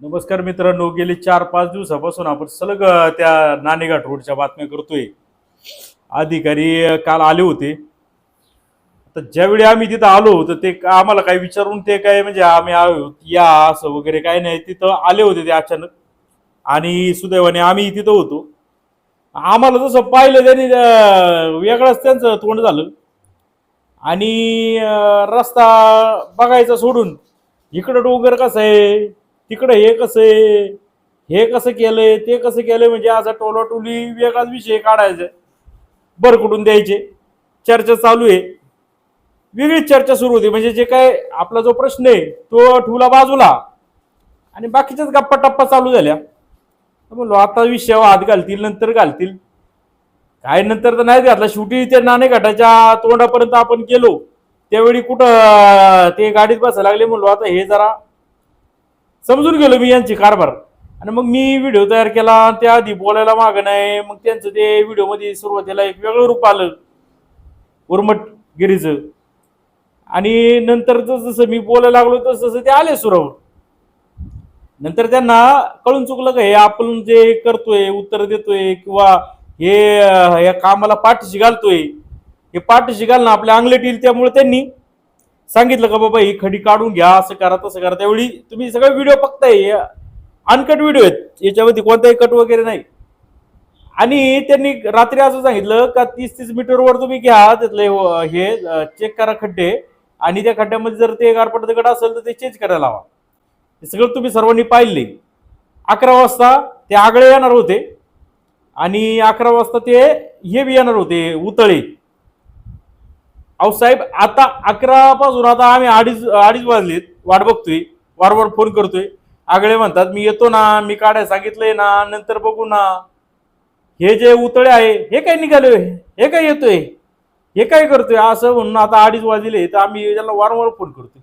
नमस्कार मित्रांनो गेले चार पाच दिवसापासून आपण सलग त्या नाणेघाट रोडच्या बातम्या करतोय. अधिकारी काल आले होते. तर ज्यावेळी आम्ही तिथं आलो तर ते आम्हाला काही विचारून ते काय म्हणजे आम्ही या असं वगैरे काय नाही. तिथं आले होते ते अचानक. आणि सुदैवाने आम्ही तिथं होतो. आम्हाला जसं पाहिलं त्यांनी वेगळंच त्यांचं तोंड झालं. आणि रस्ता बघायचा सोडून इकडं डोंगर कसं आहे? तिकडं हे कसं आहे? हे कसं केलंय? ते कसं केलंय? म्हणजे असा टोलाटोली वेगळाच विषय काढायचा. बरकुटून द्यायचे? चर्चा चालू आहे. वेगळीच चर्चा सुरू होती. म्हणजे जे काय आपला जो प्रश्न आहे तो ठुला बाजूला. आणि बाकीच्याच गप्पा टप्पा चालू झाल्या. म्हणलो आता विषयावर हात घालतील नंतर घालतील. काय नंतर तर नाही घातला. शेवटी ते नाणेघाटाच्या तोंडापर्यंत आपण गेलो. त्यावेळी कुठं ते गाडीत बसायला लागले म्हणलो आता हे जरा समजून गेलो मी यांची कारभार. आणि मग मी व्हिडिओ तयार केला त्या आधी बोलायला मागं नाही. मग त्यांचं ते व्हिडिओमध्ये सुरुवातीला एक वेगळं रूप आलं उर्मट गिरीचं आणि नंतर जसं जसं मी बोलायला लागलो तसं तसं ते आले सुरावर. नंतर त्यांना कळून चुकलं का हे आपण जे करतोय उत्तर देतोय किंवा हे या कामाला पाठीशी घालतोय हे पाठीशी घालणं आपल्या अंगलट येईल त्यामुळे त्यांनी सांगितलं का बाबा ही खडी काढून घ्या असं करा तसं करा. त्यावेळी तुम्ही सगळे व्हिडिओ बघताय अनकट व्हिडिओ आहेत. याच्यावरती कोणताही कट वगैरे नाही. आणि त्यांनी रात्री असं सांगितलं का तीस तीस मीटरवर तुम्ही घ्या त्यातले हे चेक करा खड्डे. आणि त्या खड्ड्यामध्ये जर ते गारपट दगड असेल तर ते चेंज करायला लावा. हे सगळं तुम्ही सर्वांनी पाहिले अकरा वाजता ते आगळे येणार होते. आणि अकरा वाजता ते हे बी येणार होते उतळे. अहो साहेब आता अकरा पासून आता आम्ही अडीच अडीच वाजलेत. वाट बघतोय. वारंवार फोन करतोय. आगळे म्हणतात मी येतो ना मी काढाय सांगितलंय ना नंतर बघू ना. हे जे उतळे आहे हे काय निघाले हे काय येतोय? हे काय करतोय? असं म्हणून आता अडीच वाजले तर आम्ही त्याला वारंवार फोन करतोय.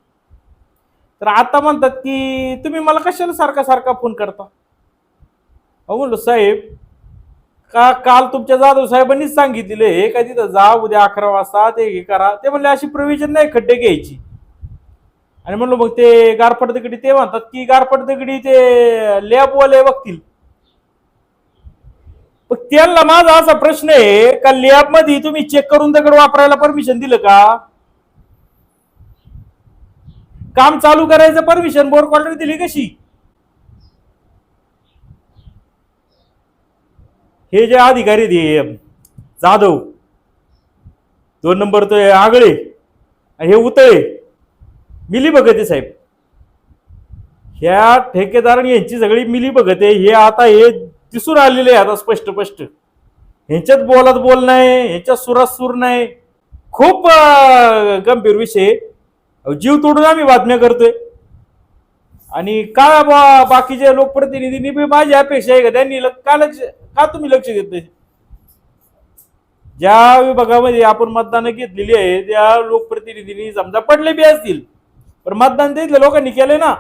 तर आता म्हणतात की तुम्ही मला कशाला सारखा सारखा फोन करता? अहो म्हणलो साहेब का काल तुमच्या जाधव साहेबांनीच सांगितले हे काय तिथं जा उद्या अकरा वाजता ते हे करा. ते म्हणले अशी प्रोव्हिजन नाही खड्डे घ्यायची. आणि म्हणलो मग ते गारपट दगडी ते म्हणतात की गारपट दगडी ते लॅबवाले बघतील. पण त्यांना माझा असा प्रश्न आहे का लॅबमध्ये तुम्ही चेक करून दगड वापरायला परमिशन दिलं का? काम चालू करायचं परमिशन बोर क्वार्टर दिली कशी? हे जे अधिकारी ते जाधव दोन नंबर तो आगळे हे उतळे मिली बघते साहेब. ह्या ठेकेदार यांची सगळी मिली बघते हे आता हे दिसून आलेले आहे आता स्पष्ट स्पष्ट. ह्यांच्यात बोलात बोल नाही ह्यांच्यात सुरात सूर नाही. खूप गंभीर विषय जीव तोडून आम्ही बातम्या करतोय. आणि का बा बाकीचे लोकप्रतिनिधींनी बी माझी अपेक्षा आहे का? त्यांनी ल- का लक्ष का तुम्ही लक्ष देत नाही? ज्या विभागामध्ये आपण मतदान घेतलेली आहे त्या लोकप्रतिनिधींनी समजा पडले बी असतील पण मतदान तिथल्या लोकांनी केलंय ना.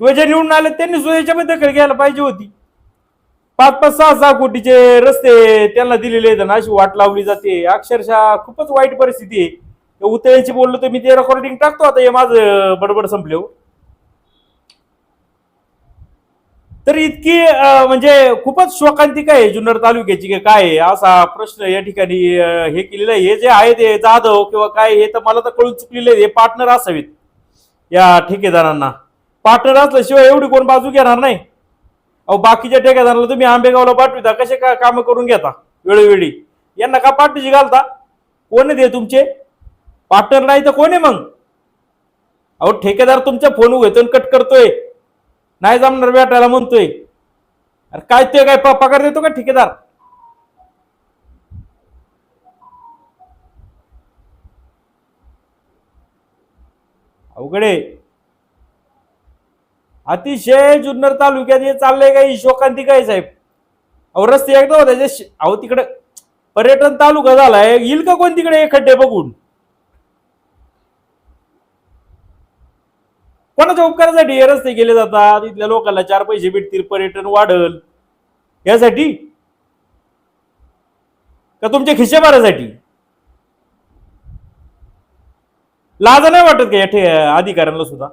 किंवा जे निवडून आले त्यांनी सुद्धा याच्यामध्ये दखल घ्यायला पाहिजे होती. पाच पाच सहा सहा कोटीचे रस्ते त्यांना दिलेले आहेत ना अशी वाट लावली जाते. अक्षरशः खूपच वाईट परिस्थिती आहे. त्या बोललो तर मी ते रेकॉर्डिंग टाकतो आता हे माझं बडबड संपले हो. तर इतकी म्हणजे खूपच शोकांतिका आहे जुन्नर तालुक्याची की काय आहे? असा प्रश्न या ठिकाणी हे केलेला आहे. हे जे आहे ते जाधव किंवा काय हे तर मला तर कळून चुकलेले आहे. हे पार्टनर असावेत या ठेकेदारांना. पार्टनर असल्याशिवाय एवढी कोण बाजू घेणार नाही. अहो बाकीच्या ठेकेदाराला तुम्ही आंबेगावला पाठविता. कसे का काम करून घेता? वेळोवेळी. यांना का पाठीशी घालता? कोण आहे ते तुमचे? पार्टनर नाही तर कोण आहे मग? अहो ठेकेदार तुमच्या फोन वेतन कट करतोय. नाही जमणार भेटायला म्हणतोय. अरे काय ते काय पगार देतो का ठेकेदार? अवघडे अतिशय जुन्नर तालुक्यात हे चाललंय काही शोकांती काय साहेब? अहो रस्ते एकदा होते अहो तिकडे पर्यटन तालुका झालाय. येईल का कोण तिकडे खड्डे बघून? कोणाच्या उपकारासाठी हे रस्ते केले जातात? इथल्या लोकांना चार पैसे भेटतील पर्यटन वाढल. यासाठी? का तुमच्या खिशे भरासाठी लाज नाही वाटत का या ठे अधिकाऱ्यांना सुद्धा?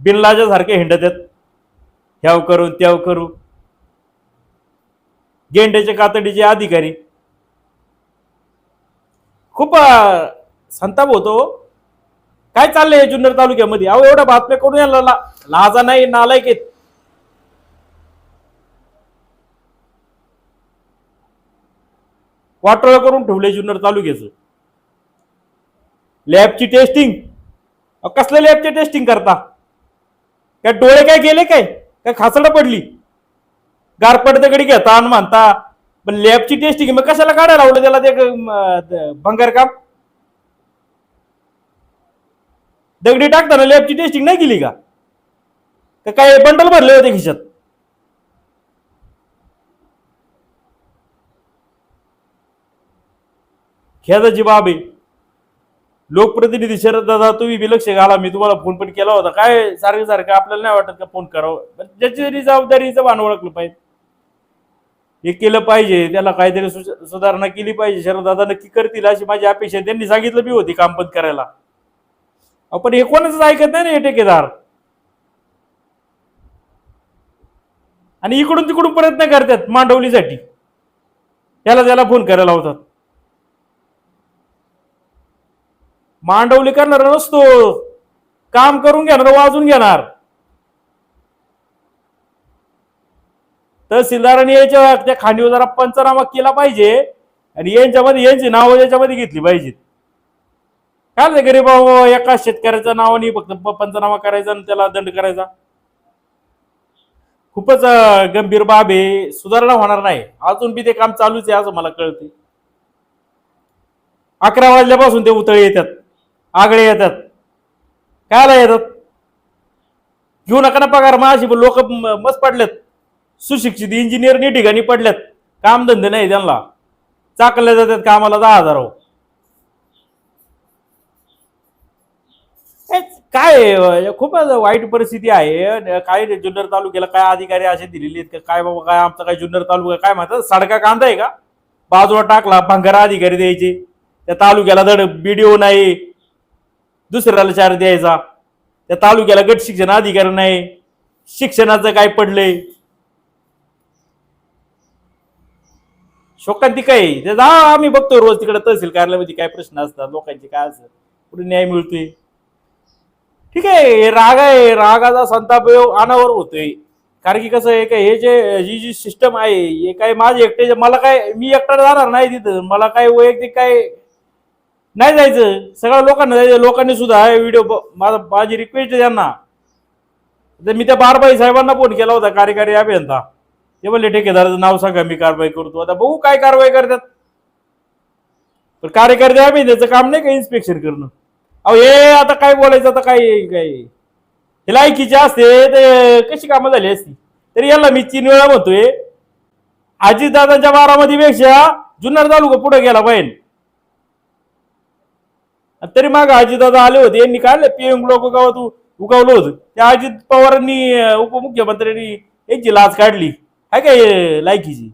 बिनलाजा सारखे हिंडत आहेत ह्याव करू त्याव करू. गेंड्याचे कातडीचे अधिकारी. खूप संताप होतो हो. काय चाललंय जुन्नर तालुक्यामध्ये? अहो एवढ्या बातम्या करून यायला ला- लाजा नाही नालायक आहेत. वाटोळ करून ठेवले जुन्नर तालुक्याचं. लॅबची टेस्टिंग. कसल्या लॅबची टेस्टिंग करता? काय डोळे काय गेले काय? काय खासडं पडली? गारपट दगडी घेता आणि मानता पण लॅबची टेस्टिंग मग कशाला काढायला लावलं त्याला ते भंगार काम दगडी टाकताना लॅबची टेस्टिंग नाही केली का? काय बंडल भरले होते खिशात? खेदाची बाब आहे. लोकप्रतिनिधी शरद दादा तुम्ही बी लक्ष घाला. मी तुम्हाला फोन पण केला होता. काय सारखं सारखं आपल्याला नाही वाटत का फोन करावं? ज्याची जरी जबाबदारीचं भान ओळखलं पाहिजे. हे केलं पाहिजे. त्याला काहीतरी सुधारणा केली पाहिजे. शरद दादा नक्की करतील अशी माझी अपेक्षा त्यांनी सांगितलं बी होती काम बंद करायला. पण हे कोणाच ऐकत नाही ना हे ठेकेदार. आणि इकडून तिकडून प्रयत्न करतात मांडवलीसाठी. त्याला त्याला फोन करायला होतात मांडवली करणार नसतो. काम करून घेणार वाजून घेणार. तहसीलदारांनी याच्या त्या खांडीवर जरा पंचनामा केला पाहिजे. आणि यांच्यामध्ये यांची नावं याच्यामध्ये घेतली पाहिजेत. काय रे गरीब एका शेतकऱ्याच्या नावाने फक्त पंचनामा करायचा आणि त्याला दंड करायचा. खूपच गंभीर बाब आहे. सुधारणा होणार नाही. अजून बी ते काम चालूच आहे असं मला कळते अकरा वाजल्यापासून ते उतळे येतात. आगळे येतात. कायला येतात घेऊ नका ना पगार. माझी लोक मस्त पडलेत. सुशिक्षित इंजिनियर नी ठिकाणी पडल्यात कामधंदे नाही त्यांना. चाकल्या जातात कामाला दहा हजार हो. हेच काय खूपच वाईट परिस्थिती आहे. काय जुन्नर तालुक्याला काय अधिकारी असे दिलेले आहेत का? काय बाबा काय आमचा काय जुन्नर तालुका काय म्हणतात सडका कांदा आहे का? बाजूला टाकला भंगारा अधिकारी द्यायचे. त्या तालुक्याला धड बीडीओ नाही. दुसऱ्याला चार द्यायचा. त्या तालुक्याला गट शिक्षण अधिकारी नाही. शिक्षणाचं काय पडलंय? शोकांती काय जा आम्ही बघतो रोज तिकडे तहसील कार्यालयामध्ये काय प्रश्न असतात लोकांचे काय असतात. कुठे न्याय मिळतोय? ठीक आहे हे राग आहे रागाचा संताप अनावर होतोय. कारण की कसं आहे का हे जे ही जी सिस्टम आहे हे काय माझे एकटे मला काय मी एकटा जाणार नाही तिथं. मला काय वैयक्तिक काय नाही जायचं. सगळ्या लोकांना जायचं. लोकांनी सुद्धा हा व्हिडिओ माझा माझी रिक्वेस्ट आहे त्यांना. तर मी त्या बारबाई साहेबांना फोन केला होता कार्यकारी अभियंता. ते म्हणले ठेकेदाराचं नाव सांगा मी कारवाई करतो. आता बघू काय कारवाई करतात. पण कार्यकारी अभियंत्याचं काम नाही का इन्स्पेक्शन करणं? अहो हे आता काय बोलायचं आता काय काय? हे लायकीचे असते ते कशी कामं झाली असती? तरी याला मी तीन वेळा म्हणतोय अजितदादांच्या बारामतीपेक्षा जुन्नर तालुका पुढे गेला पाहिजे. तरी माग अजितदादा आले होते यांनी काढले पीएम लोक गावात उ- उगवलं होतं. त्या अजित पवारांनी उपमुख्यमंत्र्यांनी यांची लाच काढली. आहे काय लायकीची?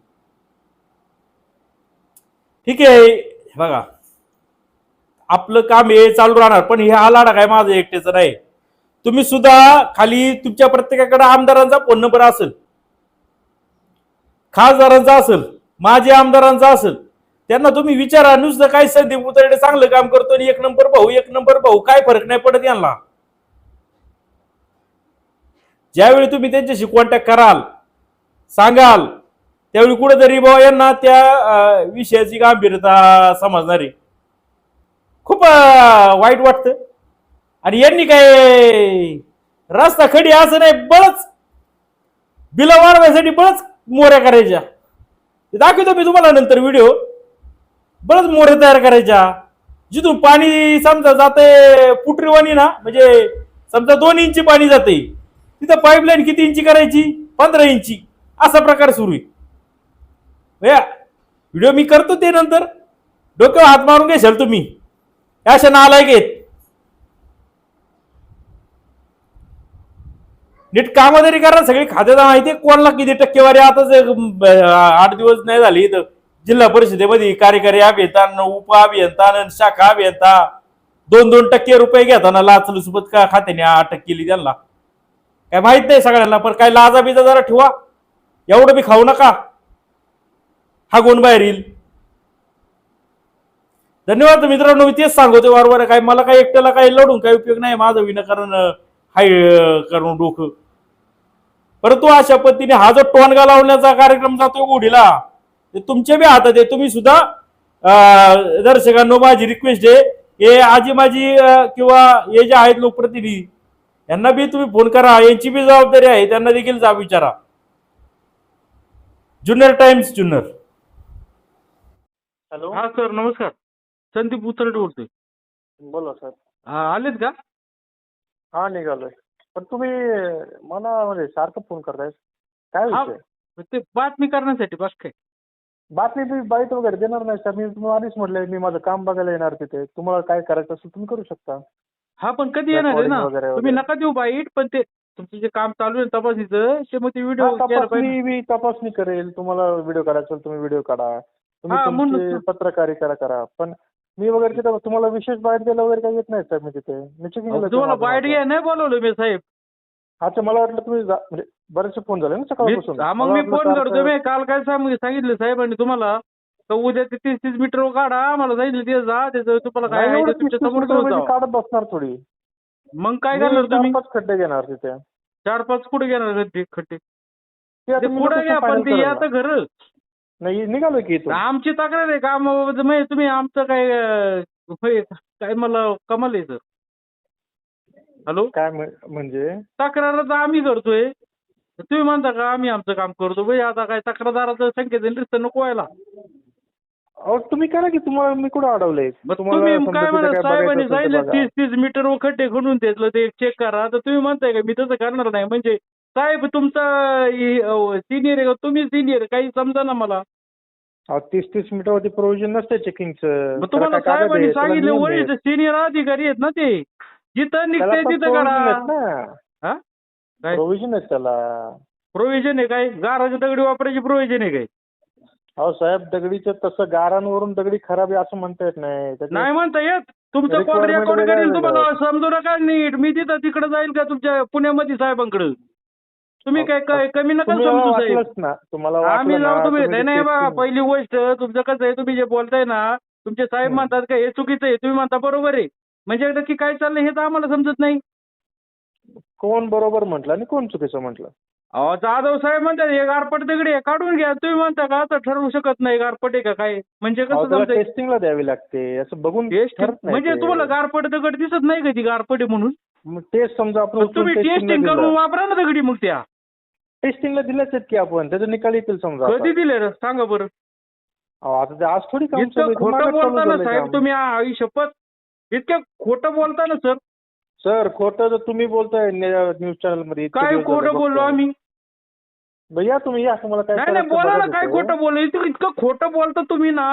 ठीक आहे बघा. आपलं काम हे चालू राहणार पण हे हा लाडा काय माझं एकटेचं नाही. तुम्ही सुद्धा खाली तुमच्या प्रत्येकाकडे आमदारांचा फोन नंबर असेल खासदारांचा असेल माजी आमदारांचा असेल त्यांना तुम्ही विचारा नुसतं काय संदीप उतरडे चांगलं काम करतो आणि एक नंबर भाऊ एक नंबर भाऊ काय फरक नाही पडत यांना. ज्यावेळी तुम्ही त्यांच्याशी कॉन्टॅक्ट कराल सांगाल त्यावेळी कुठेतरी बाबा यांना त्या विषयाची गांभीरता समजणार. आहे खूप वाईट वाटतं. आणि यांनी काय रस्ता खडी असं नाही बळच बिल वाढवायसाठी बळच मोऱ्या करायच्या. ते दाखवतो मी तुम्हाला नंतर व्हिडिओ बळच मोऱ्या तयार करायच्या. जिथून पाणी समजा जाते पुटरीवाणी ना म्हणजे समजा दोन इंची पाणी जाते तिथं पाईपलाईन किती इंची करायची? पंधरा इंची. असा प्रकार सुरू आहे. व्हिडिओ मी करतो ते नंतर. डोक्यावर हात मारून घेशाल तुम्ही. या अशा नालायक आहेत नीट कामं तरी करा सगळी खात्याला माहिती कोणाला किती टक्केवारी आताच आठ दिवस नाही झाली इथं. जिल्हा परिषदेमध्ये कार्यकारी अभियंता उप अभियंता शाखा अभियंता दोन दोन टक्के रुपये घेताना लाचलुचपत का खात्याने अटक केली त्यांना. काय माहीत नाही सगळ्यांना पण काय लाजा बिजा जरा ठेवा. एवढं बी खाऊ नका. हा गुण बाहेर येईल. धन्यवाद मित्रांनो मी तेच सांगतो वारंवार काय मला काय एकट्याला काही लढून काही उपयोग नाही माझं विनाकारण हाय करून डोकं. परंतु अशा पद्धतीने हा जो टोनगा लावण्याचा कार्यक्रम जातोय गोडीला ते तुमच्या बी हातात आहे. तुम्ही सुद्धा दर्शकांनो माझी रिक्वेस्ट आहे हे आजी माझी किंवा हे जे आहेत लोकप्रतिनिधी यांना बी तुम्ही फोन करा. यांची बी जबाबदारी आहे त्यांना देखील जा विचारा. जुन्नर टाइम्स जुन्नर. हॅलो. हा सर नमस्कार. संदीप उतरटे बोलतोय. बोला सर. हा, आलेत का? हा निघालोय. पण तुम्ही मला म्हणजे सारखं फोन करताय. काय हा. विषय? ते बातमी करण्यासाठी बस काय. बातमी बी बाईट वगैरे देणार नाही सर. मी तुम्हाला आधीच म्हटलंय मी माझं काम बघायला येणार तिथे. तुम्हाला काय करायचं असेल तुम्ही करू शकता. हा पण कधी येणार आहे ना? Recording वगैरे तुम्ही वगैरे. नका देऊ बाईट पण ते तुमचं जे काम चालू आहे तपासणीचं ते मग ते व्हिडिओ हा, पाहिजे. तपासणी मी तपासणी करेल. तुम्हाला व्हिडिओ काढायचा असेल तुम्ही व्हिडिओ काढा. तुम्ही हा, तुमची. पत्रकारिता करा. पण मी वगैरे तिथे तुम्हाला विशेष बाईट द्यायला वगैरे काही येत नाही साहेब मी तिथे? मी तुम्हाला बाईट माझं. घ्या नाही बोलवलं मी साहेब. अच्छा मला वाटलं तुम्ही जा- म्हणजे बरेचसे फोन झाले ना मी सकाळपासून. हा, मग मला मी वाटलं फोन करतो मी काल काय सांग सांगितलं साहेबांनी तुम्हाला तर उद्या ते तीस तीस मीटर काढा मला सांगितलं ते जा त्याचं तुम्हाला काय नाही आहे एवढं ते तुमच्या 30 समोर घेऊन म्हणजे. काढत बसणार थोडी. मग काय मी करणार तुम्ही? पाच खड्डे घेणार तिथे. चार पाच कुठे घेणार खड्डे खड्डे? ते आता ते मी पुढे location घ्या पण final ते करेन या ना. तर घर. नाही निघालो की इथून. आमची तक्रार आहे का? मग म्हणजे तुम्ही आमचं काय अं, होय, काय मला कमाल आहे सर हॅलो? काय म्ह- म्हणजे? तक्रार तर आम्ही करतोय. तुम्ही म्हणता का आम्ही आमचं काम करतो? भाई आता काय तक्रारदाराचं संख्येचं लिस्ट नको व्हायला. अहो तुम्ही करा की तुम्हाला मी कुठं अडवलंय? मग तुम्ही समजा काय तिथे म्हणा साहेबांनी बघायचं असेल तर सांगितलं बघा. तीस तीस मीटर व खड्डे खणून घेतलं ते चेक करा. तर तुम्ही म्हणताय का मी तसं करणार नाही. म्हणजे साहेब तुमचा सिनियर आहे का? तुम्ही सिनियर काही समजा ना मला. अहो तीस तीस मीटर वरती प्रोव्हिजन नसते चेकिंगचं मग तुम्हाला साहेबांनी सांगितलं वरिष्ठ सिनियर अधिकारी आहेत ना ते जिथं निघतंय तिथं करा. हा? काय? प्रोव्हिजन आहेत त्याला. प्रोव्हिजन आहे काय? गाराच्या दगडी वापरायची प्रोव्हिजन आहे काय? अहो साहेब दगडीचं तसं गारांवरून दगडी खराब आहे असं म्हणता येत नाही. त्याचे- नाही म्हणता येत. तुमचं कॉल Requirement रेकॉर्ड वगैरे करेल आहे. तुम्हाला. समजू नका नीट. मी तिथं तिकडे जाईल का तुमच्या पुण्यामध्ये साहेबांकडे? तुम्ही काय काय कमी नका समजू साहेब. तुम्हाला आम्ही तुम्ही नाही बा पहिली गोष्ट तुमचं कसं आहे तुम्ही जे बोलताय ना तुमचे साहेब. म्हणतात का हे चुकीचं आहे तुम्ही म्हणता बरोबर आहे. म्हणजे नक्की काय चाललंय हे तर आम्हाला समजत नाही. कोण बरोबर म्हटलं आणि कोण चुकीचं म्हटलं? अहो जाधव साहेब म्हणतात हे गारपट दगडी आहे काढून घ्या. तुम्ही म्हणता का आता ठरवू शकत नाही गारपट आहे का काय? म्हणजे कसं टेस्टिंगला द्यावी लागते असं बघून म्हणजे. तुम्हाला गारपट दगड दिसत नाही का ती गारपट आहे म्हणून? टेस्ट समजा आपण तुम्ही टेस्टिंग करून वापरा ना दगडी मग त्या. टेस्टिंगला दिल्याच आहेत की आपण त्याचे निकाल येतील समजा आता. कधी दिले रे सांगा बरं अहो, आता ते आज थोडी काम इतकं खोटं बोलता ना साहेब. तुम्ही आई शपथ इतकं खोटं बोलता ना सर सर खोटं तर तुम्ही बोलताय न्यूज चॅनलमध्ये इतके काय दिवस झाले खोटं बोललो. आम्ही बरं, या तुम्ही या तुम्हाला काय नाही नाही करायचं बोला ना बघा काय तिथं. खोटं बोललो इतकं इतकं खोटं बोलता तुम्ही ना